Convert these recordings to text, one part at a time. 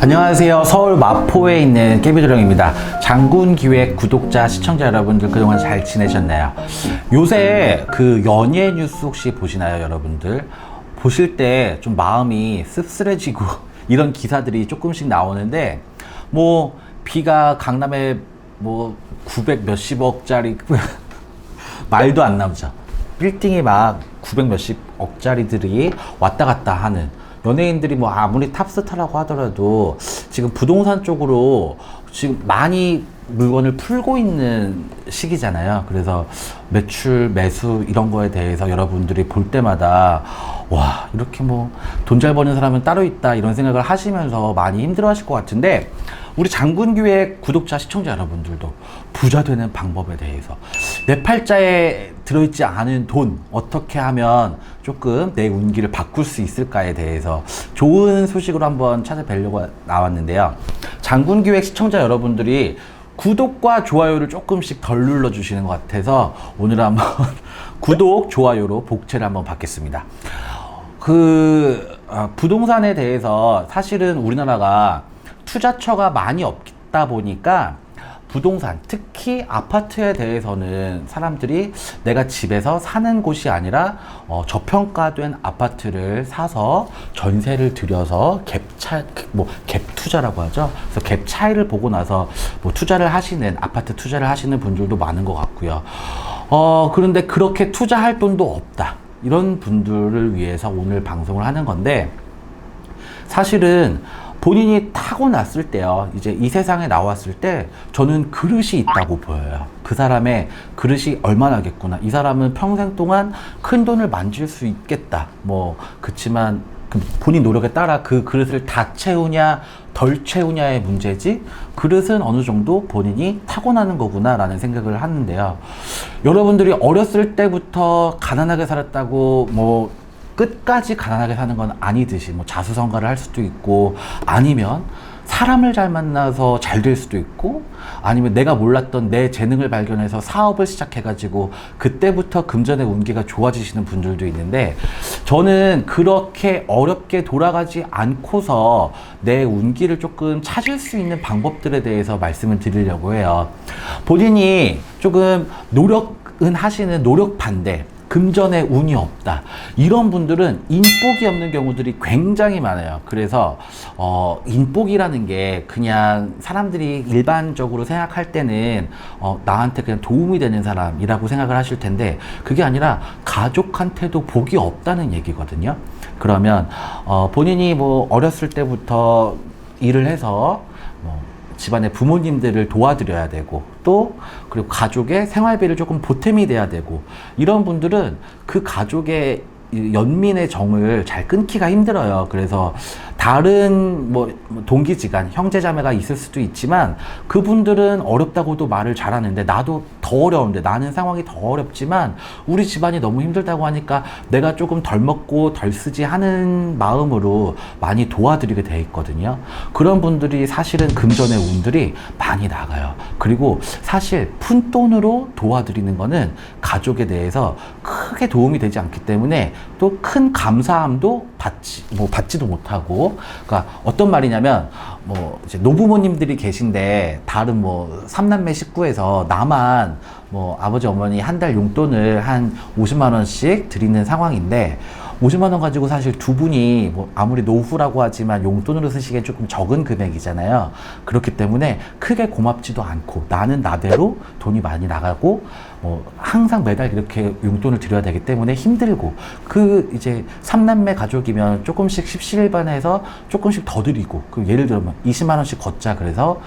안녕하세요. 서울 마포에 있는 깨비도령입니다. 장군기획 구독자, 시청자 여러분들 그동안 잘 지내셨나요? 요새 그 연예 뉴스 혹시 보시나요, 여러분들? 보실 때 좀 마음이 씁쓸해지고 이런 기사들이 조금씩 나오는데 뭐 비가 강남에 뭐 900 몇십억짜리 말도 안 나오죠. 빌딩이 막 900 몇십억짜리들이 왔다 갔다 하는 연예인들이 뭐 아무리 탑스타라고 하더라도 지금 부동산 쪽으로 지금 많이 물건을 풀고 있는 시기잖아요. 그래서 매출, 매수 이런 거에 대해서 여러분들이 볼 때마다 와, 이렇게 뭐 돈 잘 버는 사람은 따로 있다 이런 생각을 하시면서 많이 힘들어 하실 것 같은데 우리 장군교회 구독자, 시청자 여러분들도 부자 되는 방법에 대해서 내 팔자에 들어있지 않은 돈 어떻게 하면 조금 내 운기를 바꿀 수 있을까에 대해서 좋은 소식으로 한번 찾아뵈려고 나왔는데요. 장군교회 시청자 여러분들이 구독과 좋아요를 조금씩 덜 눌러주시는 것 같아서 오늘 한번 구독, 좋아요로 복채를 한번 받겠습니다. 그 아, 부동산에 대해서 사실은 우리나라가 투자처가 많이 없다 보니까 부동산, 특히 아파트에 대해서는 사람들이 내가 집에서 사는 곳이 아니라 어, 저평가된 아파트를 사서 전세를 들여서 갭 차, 뭐갭 투자라고 하죠. 그래서 갭 차이를 보고 나서 뭐 투자를 하시는 아파트 투자를 하시는 분들도 많은 것 같고요. 어, 그런데 그렇게 투자할 돈도 없다. 이런 분들을 위해서 오늘 방송을 하는 건데 사실은 본인이 타고났을 때요. 이제 이 세상에 나왔을 때 저는 그릇이 있다고 보여요. 그 사람의 그릇이 얼마나겠구나. 이 사람은 평생 동안 큰 돈을 만질 수 있겠다. 뭐 그렇지만 그 본인 노력에 따라 그 그릇을 다 채우냐 덜 채우냐의 문제지 그릇은 어느 정도 본인이 타고나는 거구나라는 생각을 하는데요. 여러분들이 어렸을 때부터 가난하게 살았다고 뭐 끝까지 가난하게 사는 건 아니듯이 뭐 자수성가를 할 수도 있고 아니면 사람을 잘 만나서 잘 될 수도 있고 아니면 내가 몰랐던 내 재능을 발견해서 사업을 시작해가지고 그때부터 금전의 운기가 좋아지시는 분들도 있는데 저는 그렇게 어렵게 돌아가지 않고서 내 운기를 조금 찾을 수 있는 방법들에 대해서 말씀을 드리려고 해요. 본인이 조금 노력은 하시는 노력 반대 금전에 운이 없다. 이런 분들은 인복이 없는 경우들이 굉장히 많아요. 그래서 어, 인복이라는 게 그냥 사람들이 일반적으로 생각할 때는 어, 나한테 그냥 도움이 되는 사람이라고 생각을 하실 텐데 그게 아니라 가족한테도 복이 없다는 얘기거든요. 그러면 어, 본인이 뭐 어렸을 때부터 일을 해서 뭐 집안의 부모님들을 도와드려야 되고 또 그리고 가족의 생활비를 조금 보탬이 돼야 되고 이런 분들은 그 가족의 이 연민의 정을 잘 끊기가 힘들어요. 그래서 다른 뭐 동기지간 형제자매가 있을 수도 있지만 그분들은 어렵다고도 말을 잘하는데 나도 더 어려운데 나는 상황이 더 어렵지만 우리 집안이 너무 힘들다고 하니까 내가 조금 덜 먹고 덜 쓰지 하는 마음으로 많이 도와드리게 돼 있거든요. 그런 분들이 사실은 금전의 운들이 많이 나가요. 그리고 사실 푼 돈으로 도와드리는 거는 가족에 대해서 크게 도움이 되지 않기 때문에 또 큰 감사함도 받지 뭐 받지도 못하고. 그러니까 어떤 말이냐면 뭐 이제 노부모님들이 계신데 다른 뭐 삼남매 식구에서 나만 뭐 아버지 어머니 한 달 용돈을 한 50만 원씩 드리는 상황인데 50만 원 가지고 사실 두 분이 뭐 아무리 노후라고 하지만 용돈으로 쓰시기엔 조금 적은 금액이잖아요. 그렇기 때문에 크게 고맙지도 않고 나는 나대로 돈이 많이 나가고 뭐 항상 매달 이렇게 용돈을 드려야 되기 때문에 힘들고 그 이제 삼남매 가족이면 조금씩 십시일반해서 조금씩 더 드리고 그 예를 들면 20만 원씩 걷자 그래서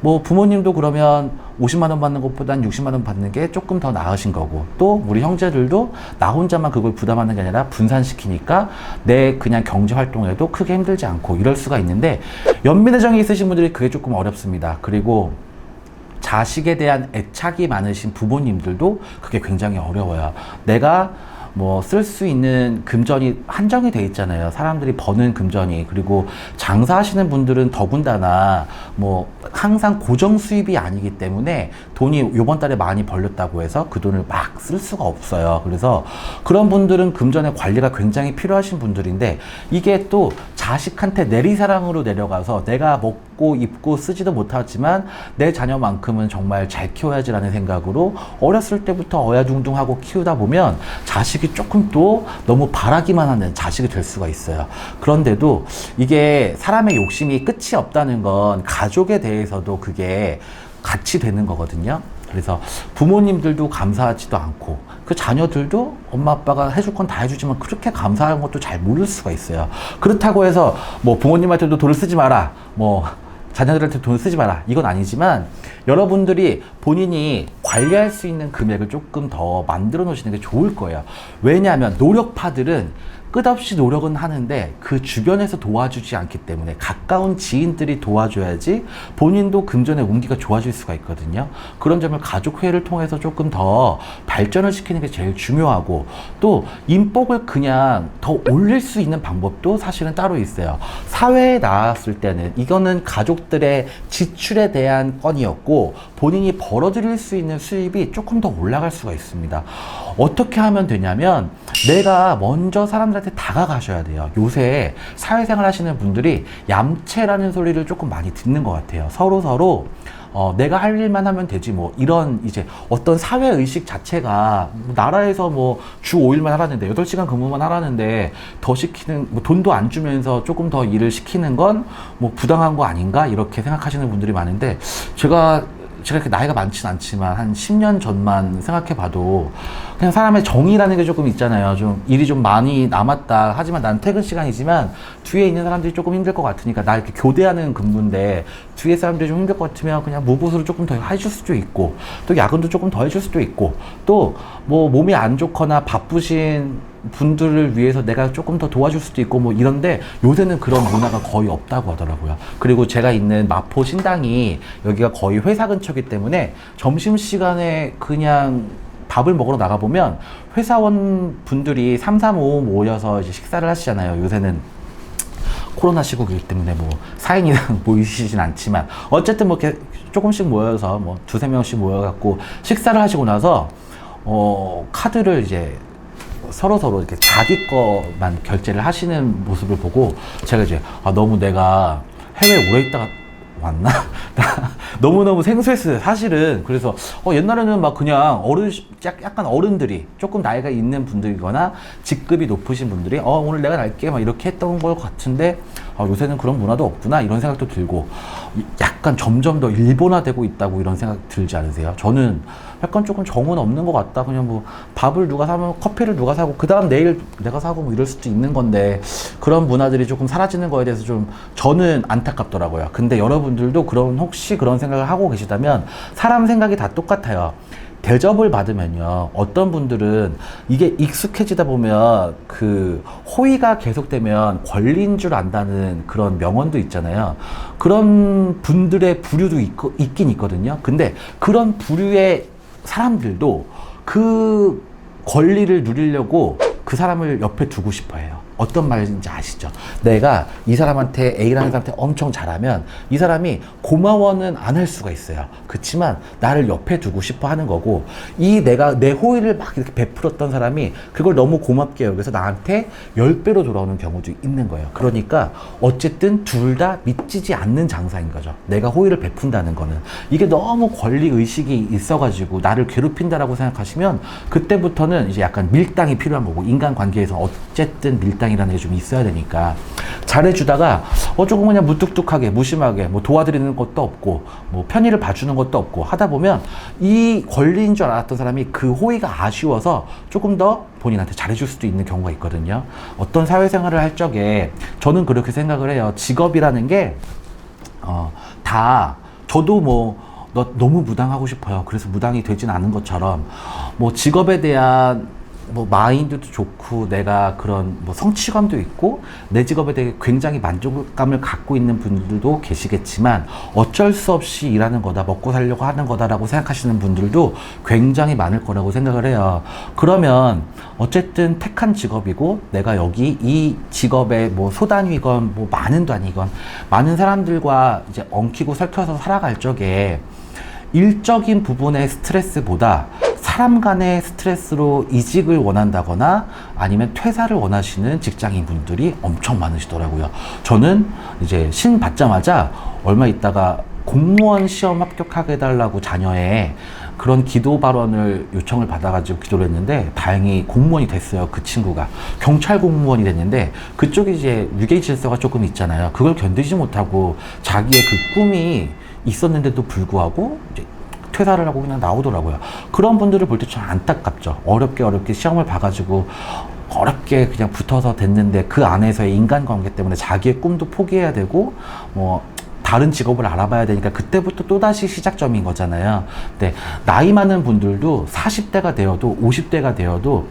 뭐 부모님도 그러면 50만 원 받는 것보단 60만 원 받는 게 조금 더 나으신 거고 또 우리 형제들도 나 혼자만 그걸 부담하는 게 아니라 분산시키니까 내 그냥 경제 활동에도 크게 힘들지 않고 이럴 수가 있는데 연민의 정이 있으신 분들이 그게 조금 어렵습니다. 그리고 자식에 대한 애착이 많으신 부모님들도 그게 굉장히 어려워요. 내가 뭐 쓸 수 있는 금전이 한정이 돼 있잖아요. 사람들이 버는 금전이 그리고 장사하시는 분들은 더군다나 뭐 항상 고정 수입이 아니기 때문에 돈이 요번 달에 많이 벌렸다고 해서 그 돈을 막 쓸 수가 없어요. 그래서 그런 분들은 금전의 관리가 굉장히 필요하신 분들인데 이게 또 자식한테 내리사랑으로 내려가서 내가 먹고 입고 쓰지도 못하지만 내 자녀만큼은 정말 잘 키워야지라는 생각으로 어렸을 때부터 어야둥둥하고 키우다 보면 자식이 조금 또 너무 바라기만 하는 자식이 될 수가 있어요. 그런데도 이게 사람의 욕심이 끝이 없다는 건 가족에 대해서도 그게 같이 되는 거거든요. 그래서 부모님들도 감사하지도 않고 그 자녀들도 엄마 아빠가 해줄 건 다 해주지만 그렇게 감사한 것도 잘 모를 수가 있어요. 그렇다고 해서 뭐 부모님한테도 돈을 쓰지 마라. 뭐 자녀들한테 돈을 쓰지 마라. 이건 아니지만 여러분들이 본인이 관리할 수 있는 금액을 조금 더 만들어 놓으시는 게 좋을 거예요. 왜냐하면 노력파들은 끝없이 노력은 하는데 그 주변에서 도와주지 않기 때문에 가까운 지인들이 도와줘야지 본인도 금전의 운기가 좋아질 수가 있거든요. 그런 점을 가족회의를 통해서 조금 더 발전을 시키는 게 제일 중요하고 또 인복을 그냥 더 올릴 수 있는 방법도 사실은 따로 있어요. 사회에 나왔을 때는 이거는 가족들의 지출에 대한 건이었고 본인이 벌어들일 수 있는 수입이 조금 더 올라갈 수가 있습니다. 어떻게 하면 되냐면 내가 먼저 사람들한테 다가가셔야 돼요. 요새 사회생활 하시는 분들이 얌체라는 소리를 조금 많이 듣는 것 같아요. 서로 서로 어, 내가 할 일만 하면 되지 뭐 이런 이제 어떤 사회 의식 자체가 뭐 나라에서 뭐 주 5일만 하라는데 8시간 근무만 하라는데 더 시키는 뭐 돈도 안 주면서 조금 더 일을 시키는 건 뭐 부당한 거 아닌가 이렇게 생각하시는 분들이 많은데 제가 제가 이렇게 나이가 많진 않지만 한 10년 전만 생각해 봐도 그냥 사람의 정의라는 게 조금 있잖아요. 좀 일이 좀 많이 남았다. 하지만 난 퇴근 시간이지만 뒤에 있는 사람들이 조금 힘들 것 같으니까 나 이렇게 교대하는 근무인데 뒤에 사람들이 좀 힘들 것 같으면 그냥 무보수를 조금 더 해줄 수도 있고 또 야근도 조금 더 해줄 수도 있고 또 뭐 몸이 안 좋거나 바쁘신 분들을 위해서 내가 조금 더 도와줄 수도 있고 뭐 이런데 요새는 그런 문화가 거의 없다고 하더라고요. 그리고 제가 있는 마포 신당이 여기가 거의 회사 근처기 때문에 점심 시간에 그냥 밥을 먹으러 나가 보면 회사원 분들이 3, 3, 5 모여서 이제 식사를 하시잖아요. 요새는 코로나 시국이기 때문에 뭐 4인이랑 모이시진 않지만 어쨌든 뭐 이렇게 조금씩 모여서 뭐 두세 명씩 모여갖고 식사를 하시고 나서 어 카드를 이제 서로 서로 이렇게 자기 거만 결제를 하시는 모습을 보고 제가 이제 아 너무 내가 해외에 오래 있다가 왔나? 너무너무 생소했어요, 사실은. 그래서, 어, 옛날에는 막 그냥 어른, 약- 약간 어른들이, 조금 나이가 있는 분들이거나, 직급이 높으신 분들이, 어, 오늘 내가 날게, 막 이렇게 했던 것 같은데, 어, 요새는 그런 문화도 없구나, 이런 생각도 들고, 이- 약간 점점 더 일본화되고 있다고 이런 생각 들지 않으세요? 저는 약간 조금 정은 없는 것 같다. 그냥 뭐, 밥을 누가 사면 커피를 누가 사고, 그 다음 내일 내가 사고 뭐 이럴 수도 있는 건데, 그런 문화들이 조금 사라지는 거에 대해서 좀 저는 안타깝더라고요. 근데 여러분들도 그런 혹시 그런 생각을 하고 계시다면 사람 생각이 다 똑같아요. 대접을 받으면요. 어떤 분들은 이게 익숙해지다 보면 그 호의가 계속되면 권리인 줄 안다는 그런 명언도 있잖아요. 그런 분들의 부류도 있, 있긴 있거든요. 근데 그런 부류의 사람들도 그 권리를 누리려고 그 사람을 옆에 두고 싶어 해요. 어떤 말인지 아시죠? 내가 이 사람한테 A라는 사람한테 엄청 잘하면 이 사람이 고마워는 안 할 수가 있어요. 그렇지만 나를 옆에 두고 싶어 하는 거고 이 내가 내 호의를 막 이렇게 베풀었던 사람이 그걸 너무 고맙게 여기서 나한테 열 배로 돌아오는 경우도 있는 거예요. 그러니까 어쨌든 둘 다 미치지 않는 장사인 거죠. 내가 호의를 베푼다는 거는 이게 너무 권리 의식이 있어 가지고 나를 괴롭힌다라고 생각하시면 그때부터는 이제 약간 밀당이 필요한 거고 인간 관계에서 어쨌든 밀당 이라는 게 좀 있어야 되니까 잘해주다가 어 조금 그냥 무뚝뚝하게 무심하게 뭐 도와드리는 것도 없고 뭐 편의를 봐주는 것도 없고 하다 보면 이 권리인 줄 알았던 사람이 그 호의가 아쉬워서 조금 더 본인한테 잘해줄 수도 있는 경우가 있거든요. 어떤 사회생활을 할 적에 저는 그렇게 생각을 해요. 직업이라는 게 어, 다 저도 뭐 너, 너무 무당하고 싶어요. 그래서 무당이 되진 않은 것처럼 뭐 직업에 대한 뭐 마인드도 좋고 내가 그런 뭐 성취감도 있고 내 직업에 대해 굉장히 만족감을 갖고 있는 분들도 계시겠지만 어쩔 수 없이 일하는 거다 먹고 살려고 하는 거다라고 생각하시는 분들도 굉장히 많을 거라고 생각을 해요. 그러면 어쨌든 택한 직업이고 내가 여기 이 직업에 뭐 소단위건 뭐 많은 단위건 많은 사람들과 이제 엉키고 설켜서 살아갈 적에 일적인 부분의 스트레스보다 사람 간의 스트레스로 이직을 원한다거나 아니면 퇴사를 원하시는 직장인 분들이 엄청 많으시더라고요. 저는 이제 신 받자마자 얼마 있다가 공무원 시험 합격하게 해달라고 자녀의 그런 기도 발언을 요청을 받아가지고 기도를 했는데 다행히 공무원이 됐어요. 그 친구가 경찰 공무원이 됐는데 그쪽이 이제 유괴 질서가 조금 있잖아요. 그걸 견디지 못하고 자기의 그 꿈이 있었는데도 불구하고 이제 퇴사를 하고 그냥 나오더라고요. 그런 분들을 볼때참 안타깝죠. 어렵게 어렵게 시험을 봐가지고 어렵게 그냥 붙어서 됐는데 그 안에서의 인간관계 때문에 자기의 꿈도 포기해야 되고 뭐 다른 직업을 알아봐야 되니까 그때부터 또다시 시작점인 거잖아요. 근데 나이 많은 분들도 40대가 되어도 50대가 되어도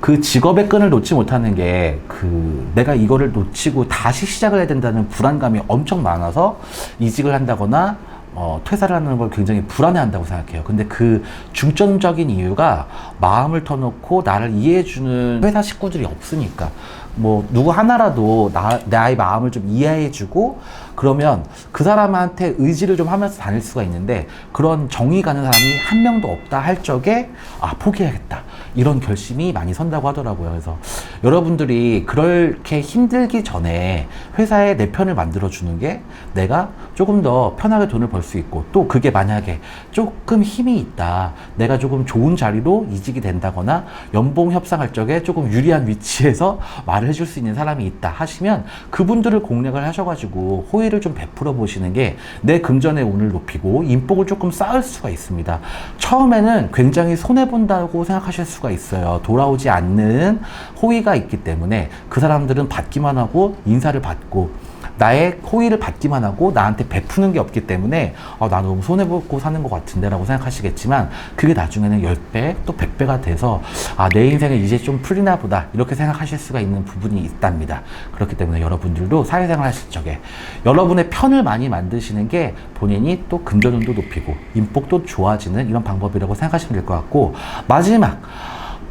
그 직업의 끈을 놓지 못하는 게 그 내가 이거를 놓치고 다시 시작을 해야 된다는 불안감이 엄청 많아서 이직을 한다거나 어, 퇴사를 하는 걸 굉장히 불안해한다고 생각해요. 근데 그 중점적인 이유가 마음을 터놓고 나를 이해해주는 회사 식구들이 없으니까. 뭐, 누구 하나라도 나, 나의 마음을 좀 이해해주고, 그러면 그 사람한테 의지를 좀 하면서 다닐 수가 있는데, 그런 정이 가는 사람이 한 명도 없다 할 적에, 아, 포기해야겠다. 이런 결심이 많이 선다고 하더라고요. 그래서 여러분들이 그렇게 힘들기 전에 회사에 내 편을 만들어 주는 게 내가 조금 더 편하게 돈을 벌 수 있고 또 그게 만약에 조금 힘이 있다. 내가 조금 좋은 자리로 이직이 된다거나 연봉 협상할 적에 조금 유리한 위치에서 말을 해줄 수 있는 사람이 있다 하시면 그분들을 공략을 하셔가지고 호의를 좀 베풀어 보시는 게 내 금전의 운을 높이고 인복을 조금 쌓을 수가 있습니다. 처음에는 굉장히 손해 본다고 생각하실 수가 있어요. 돌아오지 않는 호의가 있기 때문에 그 사람들은 받기만 하고 인사를 받고 나의 호의를 받기만 하고 나한테 베푸는 게 없기 때문에 어, 나 너무 손해보고 사는 것 같은데 라고 생각하시겠지만 그게 나중에는 10배 또 100배가 돼서 아, 내 인생은 이제 좀 풀리나 보다 이렇게 생각하실 수가 있는 부분이 있답니다. 그렇기 때문에 여러분들도 사회생활 하실 적에 여러분의 편을 많이 만드시는 게 본인이 또 금전운도 높이고 인복도 좋아지는 이런 방법이라고 생각하시면 될 것 같고 마지막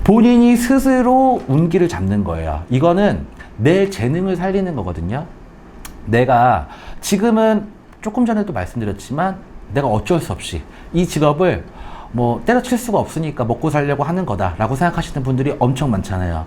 본인이 스스로 운기를 잡는 거예요. 이거는 내 재능을 살리는 거거든요. 내가 지금은 조금 전에도 말씀드렸지만 내가 어쩔 수 없이 이 직업을 뭐 때려칠 수가 없으니까 먹고 살려고 하는 거다라고 생각하시는 분들이 엄청 많잖아요.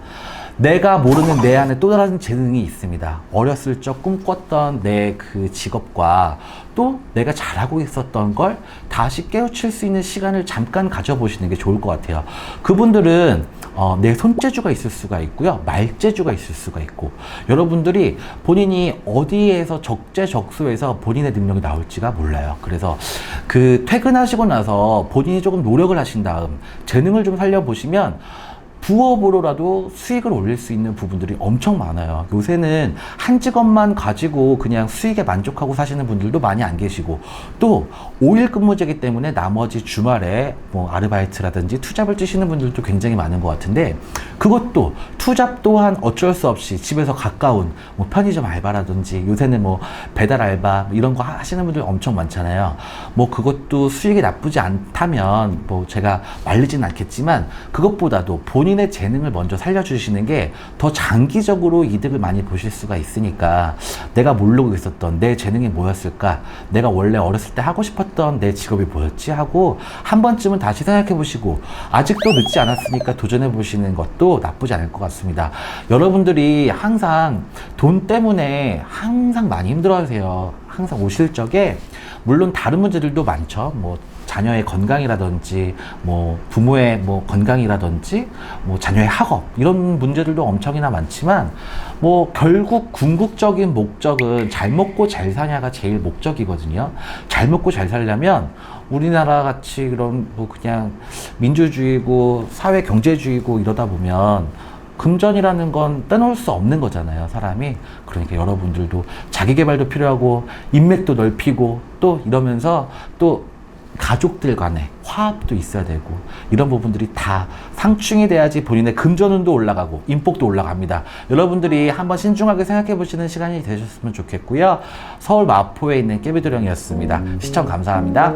내가 모르는 내 안에 또 다른 재능이 있습니다. 어렸을 적 꿈꿨던 내 그 직업과 또 내가 잘하고 있었던 걸 다시 깨우칠 수 있는 시간을 잠깐 가져보시는 게 좋을 것 같아요. 그분들은 어, 내 손재주가 있을 수가 있고요. 말재주가 있을 수가 있고 여러분들이 본인이 어디에서 적재적소에서 본인의 능력이 나올지가 몰라요. 그래서 그 퇴근하시고 나서 본인이 조금 노력을 하신 다음 재능을 좀 살려보시면 부업으로라도 수익을 올릴 수 있는 부분들이 엄청 많아요. 요새는 한 직업만 가지고 그냥 수익에 만족하고 사시는 분들도 많이 안 계시고 또 5일 근무제이기 때문에 나머지 주말에 뭐 아르바이트라든지 투잡을 뛰시는 분들도 굉장히 많은 것 같은데 그것도 투잡 또한 어쩔 수 없이 집에서 가까운 뭐 편의점 알바라든지 요새는 뭐 배달 알바 뭐 이런 거 하시는 분들 엄청 많잖아요. 뭐 그것도 수익이 나쁘지 않다면 뭐 제가 말리진 않겠지만 그것보다도 본인 본인의 재능을 먼저 살려주시는 게 더 장기적으로 이득을 많이 보실 수가 있으니까 내가 모르고 있었던 내 재능이 뭐였을까? 내가 원래 어렸을 때 하고 싶었던 내 직업이 뭐였지? 하고 한 번쯤은 다시 생각해 보시고 아직도 늦지 않았으니까 도전해 보시는 것도 나쁘지 않을 것 같습니다. 여러분들이 항상 돈 때문에 항상 많이 힘들어 하세요. 항상 오실 적에 물론 다른 문제들도 많죠. 뭐 자녀의 건강이라든지 뭐 부모의 뭐 건강이라든지 뭐 자녀의 학업 이런 문제들도 엄청이나 많지만 뭐 결국 궁극적인 목적은 잘 먹고 잘 사냐가 제일 목적이거든요. 잘 먹고 잘 살려면 우리나라 같이 그런 뭐 그냥 민주주의고 사회 경제주의고 이러다 보면 금전이라는 건 떼놓을 수 없는 거잖아요, 사람이. 그러니까 여러분들도 자기 개발도 필요하고 인맥도 넓히고 또 이러면서 또 가족들 간에 화합도 있어야 되고 이런 부분들이 다 상충이 돼야지 본인의 금전운도 올라가고 인복도 올라갑니다. 여러분들이 한번 신중하게 생각해 보시는 시간이 되셨으면 좋겠고요. 서울 마포에 있는 깨비도령이었습니다. 시청 감사합니다.